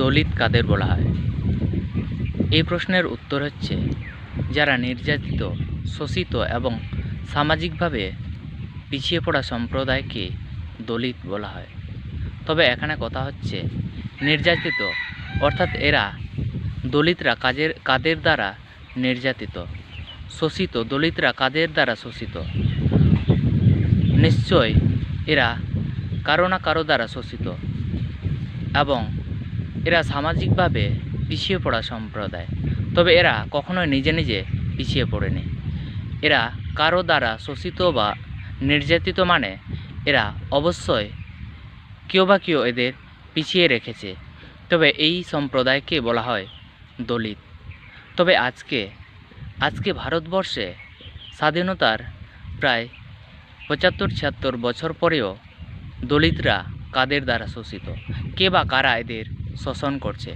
দলিত কাদের বলা হয়? এই প্রশ্নের উত্তর হচ্ছে, যারা নির্যাতিত, শোষিত এবং সামাজিকভাবে পিছিয়ে পড়া সম্প্রদায়কে দলিত বলা হয়। তবে এখানে কথা হচ্ছে, নির্যাতিত, অর্থাৎ এরা দলিতরা কাজের, কাদের দ্বারা নির্যাতিত? শোষিত, দলিতরা কাদের দ্বারা শোষিত? নিশ্চয় এরা কারও না কারও দ্বারা শোষিত। এবং এরা সামাজিকভাবে পিছিয়ে পড়া সম্প্রদায়। তবে এরা কখনোই নিজে নিজে পিছিয়ে পড়েনি। এরা কারও দ্বারা শোষিত বা নির্যাতিত মানে এরা অবশ্যই কেউ বা কেউ এদের পিছিয়ে রেখেছে। তবে এই সম্প্রদায়কে বলা হয় দলিত। তবে আজকে আজকে ভারতবর্ষে স্বাধীনতার প্রায় পঁচাত্তর ছিয়াত্তর বছর পরেও দলিতরা কাদের দ্বারা শোষিত? কে বা কারা এদের শোষণ করছে।